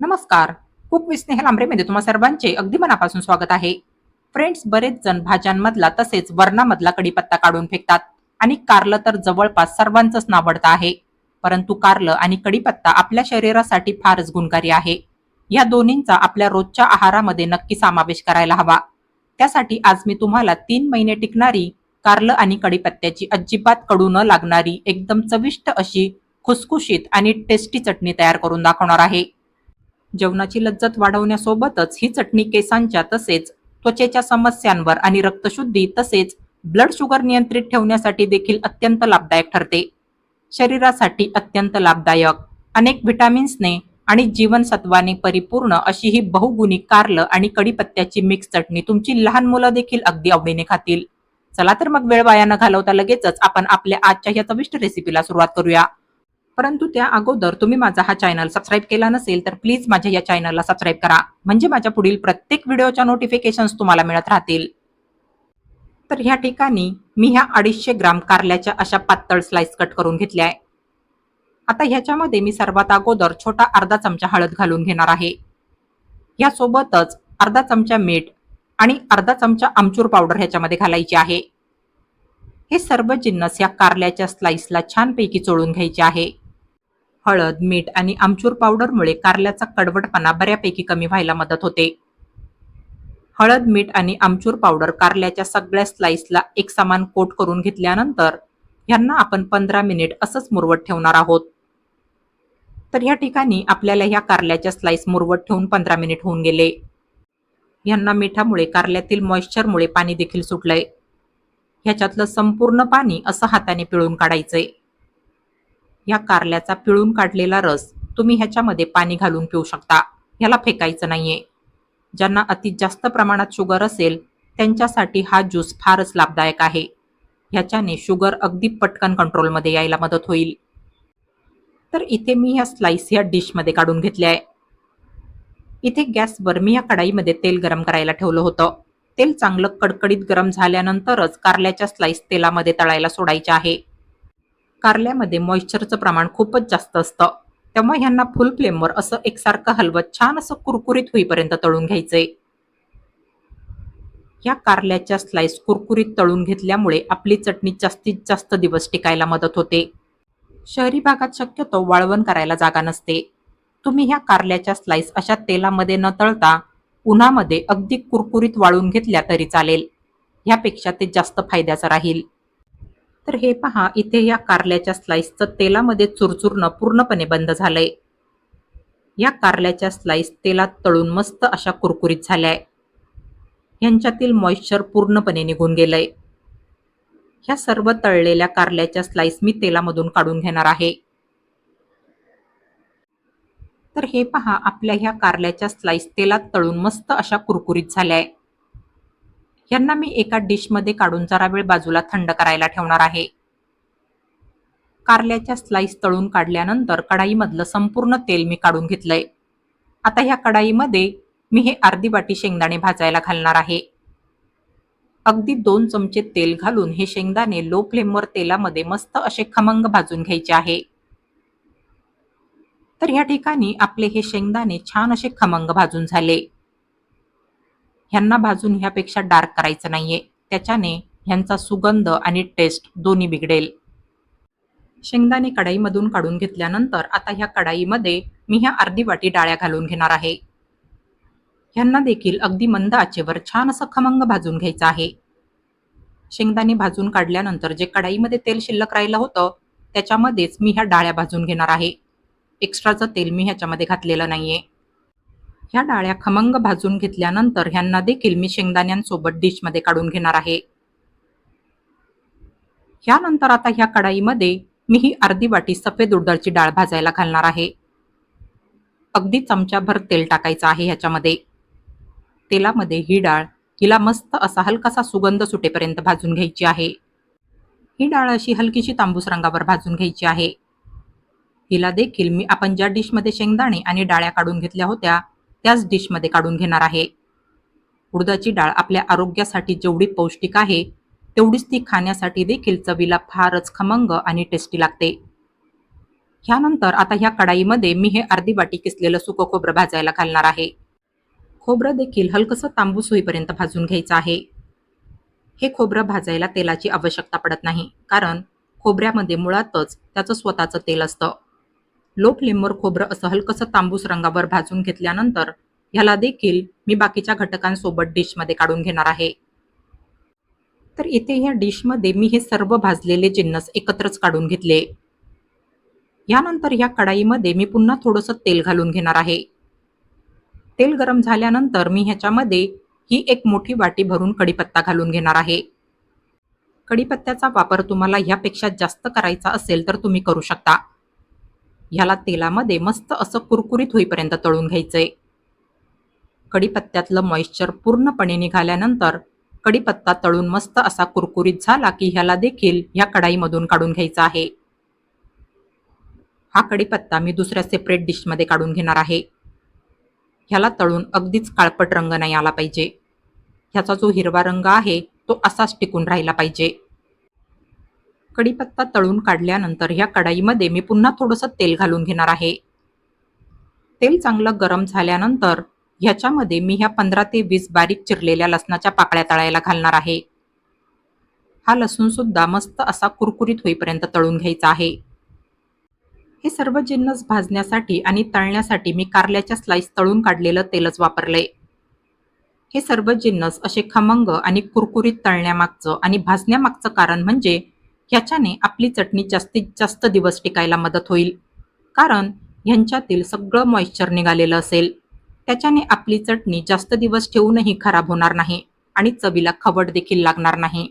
नमस्कार. Cook with Snehal आंब्रेमध्ये तुम्हा सर्वांचे अगदी मनापासून स्वागत आहे. फ्रेंड्स बरेच जण भाज्यांमधला तसेच वरणामधला कडीपत्ता काढून फेकतात आणि कारलं तर जवळपास सर्वांचंच नावडतं आहे. परंतु कारलं आणि कडीपत्ता आपल्या शरीरासाठी फारच गुणकारी आहे. या दोन्हींचा आपल्या रोजच्या आहारामध्ये नक्की समावेश करायला हवा. त्यासाठी आज मी तुम्हाला तीन महिने टिकणारी कारलं आणि कडीपत्त्याची अजिबात कडू न लागणारी एकदम चविष्ट अशी खुसखुशीत आणि टेस्टी चटणी तयार करून दाखवणार आहे. जेवणाची लज्जत वाढवण्यासोबतच ही चटणी केसांच्या तसेच त्वचेच्या समस्यांवर आणि रक्तशुद्धी तसेच ब्लड शुगर नियंत्रित ठेवण्यासाठी देखील अत्यंत लाभदायक ठरते. शरीरासाठी अत्यंत लाभदायक. अनेक व्हिटॅमिन्सने आणि जीवनसत्वाने परिपूर्ण अशी ही बहुगुणी कारलं आणि कडीपत्त्याची मिक्स चटणी तुमची लहान मुलं देखील अगदी आवडीने खातील. चला तर मग वेळ वाया न घालवता लगेचच आपण आपल्या आजच्या या चविष्ट रेसिपीला सुरुवात करूया. परंतु त्या अगोदर तुम्ही माझा हा चॅनल सबस्क्राईब केला नसेल तर प्लीज माझ्या या चॅनलला सबस्क्राईब करा. म्हणजे माझ्या पुढील प्रत्येक व्हिडिओच्या नोटिफिकेशन्स तुम्हाला मिळत राहतील. तर ह्या ठिकाणी मी ह्या अडीचशे ग्राम कारल्याच्या अशा पातळ स्लाइस कट करून घेतल्या आहे. आता ह्याच्यामध्ये मी सर्वात अगोदर छोटा अर्धा चमचा हळद घालून घेणार आहे. यासोबतच अर्धा चमचा मीठ आणि अर्धा चमचा आमचूर पावडर ह्याच्यामध्ये घालायची आहे. हे सर्व जिन्नस या कारल्याच्या स्लाइसला छानपैकी चोळून घ्यायचे आहे. हळद मीठ आणि आमचूर पावडरमुळे कारल्याचा कडवटपणा बऱ्यापैकी कमी व्हायला मदत होते. हळद मीठ आणि आमचूर पावडर कारल्याच्या सगळ्या स्लाइसला एक समान कोट करून घेतल्यानंतर ह्यांना आपण पंधरा मिनिट असंच मुरवत ठेवणार आहोत. तर ह्या ठिकाणी आपल्याला ह्या कारल्याच्या स्लाइस मुरवत ठेवून पंधरा मिनिट होऊन गेले. ह्यांना मिठामुळे कारल्यातील मॉइश्चरमुळे पाणी देखील सुटलंय. ह्याच्यातलं संपूर्ण पाणी असं हाताने पिळून काढायचंय. या कारल्याचा पिळून काढलेला रस तुम्ही ह्याच्यामध्ये पाणी घालून पिऊ शकता. ह्याला फेकायचं नाहीये. ज्यांना अति जास्त प्रमाणात शुगर असेल त्यांच्यासाठी हा ज्यूस फारच लाभदायक आहे. ह्याच्याने शुगर अगदी पटकन कंट्रोलमध्ये यायला मदत होईल. तर इथे मी ह्या स्लाइस ह्या डिशमध्ये काढून घेतल्या आहे. इथे गॅसवर मी या कढाईमध्ये तेल गरम करायला ठेवलं होतं. तेल चांगलं कडकडीत गरम झाल्यानंतरच कारल्याच्या स्लाइस तेलामध्ये तळायला सोडायच्या आहे. कारल्यामध्ये मॉइश्चरचं प्रमाण खूपच जास्त असतं. त्यामुळे ह्यांना फुल फ्लेमवर असं एकसारखं हलवत छान असं कुरकुरीत होईपर्यंत तळून घ्यायचंय. या कारल्याच्या स्लाइस कुरकुरीत तळून घेतल्यामुळे आपली चटणी जास्तीत जास्त दिवस टिकायला मदत होते. शहरी भागात शक्यतो वाळवण करायला जागा नसते. तुम्ही ह्या कारल्याच्या स्लाइस अशा तेलामध्ये न तळता उन्हामध्ये अगदी कुरकुरीत वाळून घेतल्या तरी चालेल. ह्यापेक्षा ते जास्त फायद्याचं राहील. तर हे पहा इथे या कारल्याच्या स्लाइसचं तेलामध्ये चुरचुरणं पूर्णपणे बंद झालंय. या कारल्याच्या स्लाइस तेलात तळून मस्त अशा कुरकुरीत झाल्याय. ह्यांच्यातील मॉइश्चर पूर्णपणे निघून गेलंय. ह्या सर्व तळलेल्या कारल्याच्या स्लाइस मी तेलामधून काढून घेणार आहे. तर हे पहा आपल्या ह्या कारल्याच्या स्लाइस तेलात तळून मस्त अशा कुरकुरीत झाल्या आहे यांना मी एका डिशमध्ये काढून जरा वेळ बाजूला थंड करायला ठेवणार आहे. कारल्याच्या स्लाइस तळून काढल्यानंतर कढाईमधलं संपूर्ण तेल मी काढून घेतलंय. आता ह्या कढाईमध्ये मी हे अर्धी वाटी शेंगदाणे भाजायला घालणार आहे. अगदी दोन चमचे तेल घालून हे शेंगदाणे लो फ्लेमवर तेलामध्ये मस्त असे खमंग भाजून घ्यायचे आहे. तर ह्या ठिकाणी आपले हे शेंगदाणे छान असे खमंग भाजून झाले. ह्यांना भाजून ह्यापेक्षा डार्क करायचं नाहीये. त्याच्याने ह्यांचा सुगंध आणि टेस्ट दोन्ही बिघडेल. शेंगदाणे कढाईमधून काढून घेतल्यानंतर आता ह्या कढाईमध्ये मी ह्या अर्धी वाटी डाळ्या घालून घेणार आहे. ह्यांना देखील अगदी मंद आचेवर छान असं खमंग भाजून घ्यायचं आहे. शेंगदाणे भाजून काढल्यानंतर जे कढाईमध्ये तेल शिल्लक राहिलं होतं त्याच्यामध्येच मी ह्या डाळ्या भाजून घेणार आहे. एक्स्ट्राचं तेल मी ह्याच्यामध्ये घातलेलं नाहीये. ह्या डाळ्या खमंग भाजून घेतल्यानंतर ह्यांना देखील मी शेंगदाण्यांसोबत डिशमध्ये काढून घेणार आहे. ह्यानंतर आता ह्या कढाईमध्ये मी ही अर्धी वाटी सफेद उडदाची डाळ भाजायला घालणार आहे. अगदी चमच्याभर तेल टाकायचं आहे ह्याच्यामध्ये. तेलामध्ये ही डाळ हिला मस्त असा हलकासा सुगंध सुटेपर्यंत भाजून घ्यायची आहे. ही डाळ अशी हलकीशी तांबूस रंगावर भाजून घ्यायची आहे. हिला देखील मी आपण ज्या डिशमध्ये शेंगदाणे आणि डाळ्या काढून घेतल्या होत्या त्याच डिशमध्ये काढून घेणार आहे. उडदाची डाळ आपल्या आरोग्यासाठी जेवढी पौष्टिक आहे तेवढीच ती खाण्यासाठी देखील चवीला फारच खमंग आणि टेस्टी लागते. ह्यानंतर आता ह्या कढाईमध्ये मी हे अर्धी वाटी किसलेलं सुकं खोबरं भाजायला घालणार आहे. खोबरं देखील हलकसं तांबूस होईपर्यंत भाजून घ्यायचं आहे. हे खोबरं भाजायला तेलाची आवश्यकता पडत नाही कारण खोबऱ्यामध्ये मुळातच त्याचं स्वतःचं तेल असतं. लो फ्लेमवर खोबरं असं हलकंसं तांबूस रंगावर भाजून घेतल्यानंतर ह्याला देखील मी बाकीच्या घटकांसोबत डिशमध्ये काढून घेणार आहे. तर इथे ह्या डिशमध्ये मी हे सर्व भाजलेले जिन्नस एकत्रच काढून घेतले. यानंतर ह्या कढाईमध्ये मी पुन्हा थोडंसं तेल घालून घेणार आहे. तेल गरम झाल्यानंतर मी ह्याच्यामध्ये ही एक मोठी वाटी भरून कढीपत्ता घालून घेणार आहे. कढीपत्त्याचा वापर तुम्हाला ह्यापेक्षा जास्त करायचा असेल तर तुम्ही करू शकता. ह्याला तेलामध्ये मस्त असं कुरकुरीत होईपर्यंत तळून घ्यायचंय. कढीपत्त्यातलं मॉइश्चर पूर्णपणे निघाल्यानंतर कढीपत्ता तळून मस्त असा कुरकुरीत झाला की ह्याला देखील ह्या कढाईमधून काढून घ्यायचा आहे. हा कढीपत्ता मी दुसऱ्या सेपरेट डिशमध्ये काढून घेणार आहे. ह्याला तळून अगदीच काळपट रंग नाही आला पाहिजे. ह्याचा जो हिरवा रंग आहे तो असाच टिकून राहिला पाहिजे. कढीपत्ता तळून काढल्यानंतर ह्या कढाईमध्ये मी पुन्हा थोडंसं तेल घालून घेणार आहे. तेल चांगलं गरम झाल्यानंतर ह्याच्यामध्ये मी ह्या पंधरा ते वीस बारीक चिरलेल्या लसणाच्या पाकळ्या तळायला घालणार आहे. हा लसूण सुद्धा मस्त असा कुरकुरीत होईपर्यंत तळून घ्यायचा आहे. हे सर्व जिन्नस भाजण्यासाठी आणि तळण्यासाठी मी कारल्याच्या स्लाइस तळून काढलेलं तेलच वापरले. हे सर्व जिन्नस असे खमंग आणि कुरकुरीत तळण्यामागचं आणि भाजण्यामागचं कारण म्हणजे ह्याच्याने आपली चटणी जास्तीत जास्त दिवस टिकायला मदत होईल. कारण ह्यांच्यातील सगळं मॉइश्चर निघालेलं असेल. त्याच्याने आपली चटणी जास्त दिवस ठेवूनही खराब होणार नाही आणि चवीला खवट देखील लागणार नाही.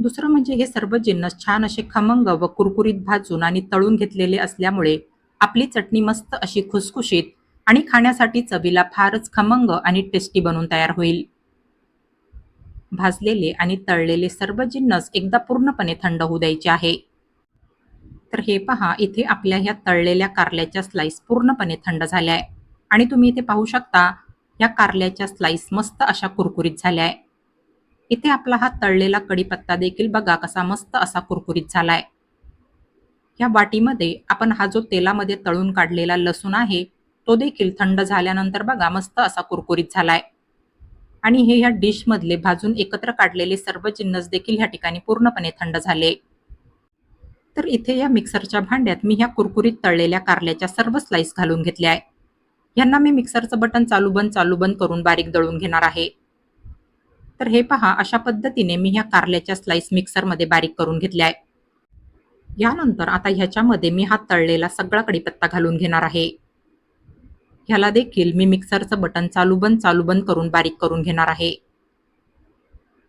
दुसरं म्हणजे हे सर्व जिन्नस छान असे खमंग व कुरकुरीत भाजून आणि तळून घेतलेले असल्यामुळे आपली चटणी मस्त अशी खुसखुशीत आणि खाण्यासाठी चवीला फारच खमंग आणि टेस्टी बनून तयार होईल. भाजलेले आणि तळलेले सर्व जिन्नस एकदा पूर्णपणे थंड होऊ द्यायचे आहे. तर हे पहा इथे आपल्या ह्या तळलेल्या कारल्याच्या स्लाइस पूर्णपणे थंड झाल्या आहे आणि तुम्ही इथे पाहू शकता या कारल्याच्या स्लाइस मस्त अशा कुरकुरीत झाल्या आहे इथे आपला हा तळलेला कढीपत्ता देखील बघा कसा मस्त असा कुरकुरीत झालाय. या वाटीमध्ये आपण हा जो तेलामध्ये तळून काढलेला लसूण आहे तो देखील थंड झाल्यानंतर बघा मस्त असा कुरकुरीत झालाय. आणि हे ह्या डिशमधले भाजून एकत्र काढलेले सर्व जिन्नस देखील ह्या ठिकाणी पूर्णपणे थंड झाले. तर इथे या मिक्सरच्या भांड्यात मी ह्या कुरकुरीत तळलेल्या कारल्याच्या सर्व स्लाइस घालून घेतल्या आहे यांना मी मिक्सरचं बटन चालू बंद चालू बंद करून बारीक दळून घेणार आहे. तर हे पहा अशा पद्धतीने मी ह्या कारल्याच्या स्लाइस मिक्सरमध्ये बारीक करून घेतल्या आहे यानंतर आता ह्याच्यामध्ये मी हा तळलेला सगळा कढीपत्ता घालून घेणार आहे. ह्याला देखील मी मिक्सरचं बटन चालू बंद चालू बंद करून बारीक करून घेणार आहे.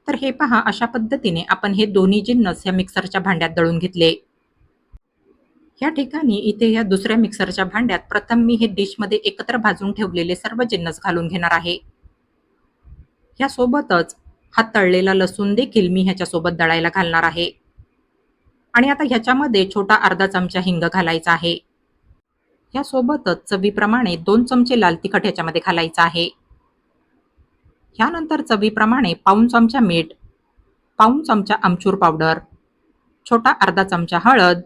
तर हे पहा अशा पद्धतीने आपण हे दोन्ही जिन्नस ह्या मिक्सरच्या भांड्यात दळून घेतले. या ठिकाणी इथे या दुसऱ्या मिक्सरच्या भांड्यात प्रथम मी हे डिशमध्ये एकत्र भाजून ठेवलेले सर्व जिन्नस घालून घेणार आहे. ह्यासोबतच हा तळलेला लसूण देखील मी ह्याच्यासोबत दळायला घालणार आहे. आणि आता ह्याच्यामध्ये छोटा अर्धा चमचा हिंग घालायचा आहे. ह्यासोबतच चवीप्रमाणे दोन चमचे लाल तिखट ह्याच्यामध्ये घालायचं आहे. ह्यानंतर चवीप्रमाणे पाऊन चमचा मीठ पाऊन चमचा आमचूर पावडर छोटा अर्धा चमचा हळद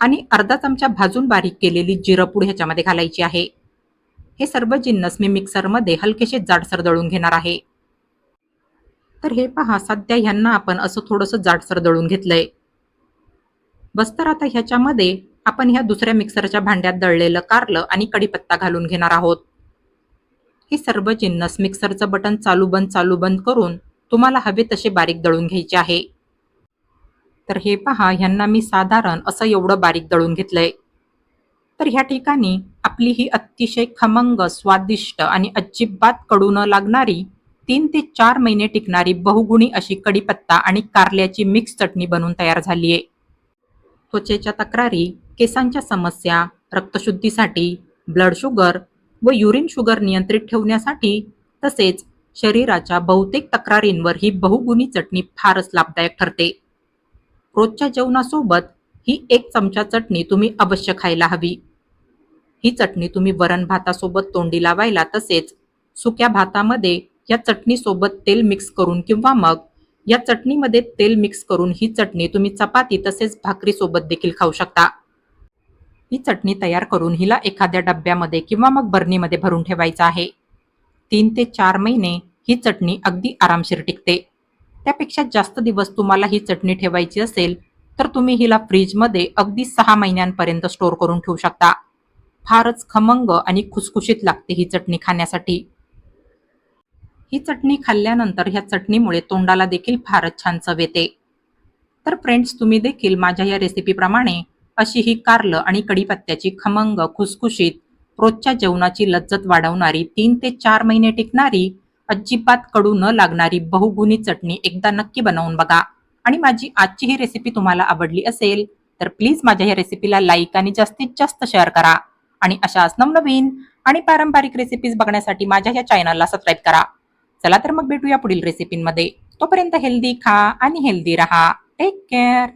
आणि अर्धा चमचा भाजून बारीक केलेली जिरपूड ह्याच्यामध्ये घालायची आहे. हे सर्व जिन्नस मी मिक्सरमध्ये हलकेसे जाडसर दळून घेणार आहे. तर हे पहा सध्या ह्यांना आपण असं थोडंसं जाडसर दळून घेतलंय. बस तर आता ह्याच्यामध्ये आपण ह्या दुसऱ्या मिक्सरच्या भांड्यात दळलेलं कारलं आणि कढीपत्ता घालून घेणार आहोत. हे सर्व जिन्नस मिक्सरचं बटन चालू बंद चालू बंद करून तुम्हाला हवे तसे बारीक दळून घ्यायचे आहे. तर हे पहा ह्यांना मी साधारण असं एवढं बारीक दळून घेतलंय. तर ह्या ठिकाणी आपली ही अतिशय खमंग स्वादिष्ट आणि अजिबात कडू न लागणारी तीन ते चार महिने टिकणारी बहुगुणी अशी कढीपत्ता आणि कारल्याची मिक्स चटणी बनवून तयार झाली आहे त्वचेच्या तक्रारी केसांच्या समस्या रक्तशुद्धीसाठी ब्लड शुगर व युरिन शुगर नियंत्रित ठेवण्यासाठी तसेच शरीराच्या बहुतेक तक्रारींवर ही बहुगुणी चटणी फारच लाभदायक ठरते. रोजच्या जेवणासोबत ही एक चमचा चटणी तुम्ही अवश्य खायला हवी. ही चटणी तुम्ही वरण भातासोबत तोंडी लावायला तसेच सुक्या भातामध्ये या चटणीसोबत तेल मिक्स करून किंवा मग या चटणीमध्ये तेल मिक्स करून ही चटणी तुम्ही चपाती तसेच भाकरीसोबत देखील खाऊ शकता. ही चटणी तयार करून हिला एखाद्या डब्यामध्ये किंवा मग बरणीमध्ये भरून ठेवायचं आहे. तीन ते चार महिने ही चटणी अगदी आरामशीर टिकते. त्यापेक्षा जास्त दिवस तुम्हाला ही चटणी ठेवायची असेल तर तुम्ही हिला फ्रीजमध्ये अगदी सहा महिन्यांपर्यंत स्टोअर करून ठेवू शकता. फारच खमंग आणि खुसखुशीत लागते ही चटणी खाण्यासाठी. ही चटणी खाल्ल्यानंतर ह्या चटणीमुळे तोंडाला देखील फारच छान चव येते. तर फ्रेंड्स तुम्ही देखील माझ्या या रेसिपीप्रमाणे अशी ही कारलं आणि कढीपत्त्याची खमंग खुसखुशीत रोजच्या जेवणाची लज्जत वाढवणारी तीन ते चार महिने टिकणारी अजिबात कडू न लागणारी बहुगुणी चटणी एकदा नक्की बनवून बघा. आणि माझी आजची ही रेसिपी तुम्हाला आवडली असेल तर प्लीज माझ्या या रेसिपीला लाईक आणि जास्तीत जास्त शेअर करा. आणि अशाच नवनवीन आणि पारंपरिक रेसिपीज बघण्यासाठी माझ्या या चॅनलला सबस्क्राईब करा. चला तर मग भेटूया पुढील रेसिपींमध्ये तोपर्यंत हेल्दी खा आणि हेल्दी राहा. Take care